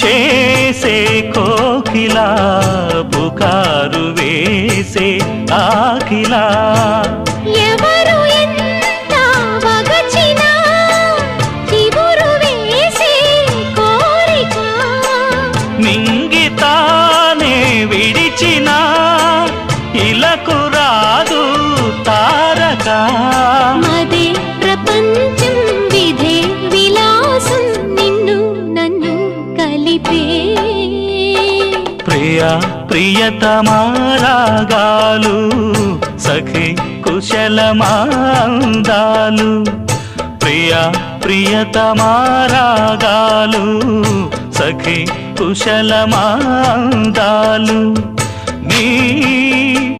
వేసే కోకిలా పుకారు వేసే ఆకిలా. ఎవరు ఎంత వగచినా చివురు వేసే కోరిక. మింగితానే విడిచిన ఇలకు రాదు తారక. కలిపే ప్రియ ప్రియతమారాగాలు సఖి కుశలమాందాలు. ప్రియ ప్రియతమారాగాలు సఖి కుశలమాందాలు. నీ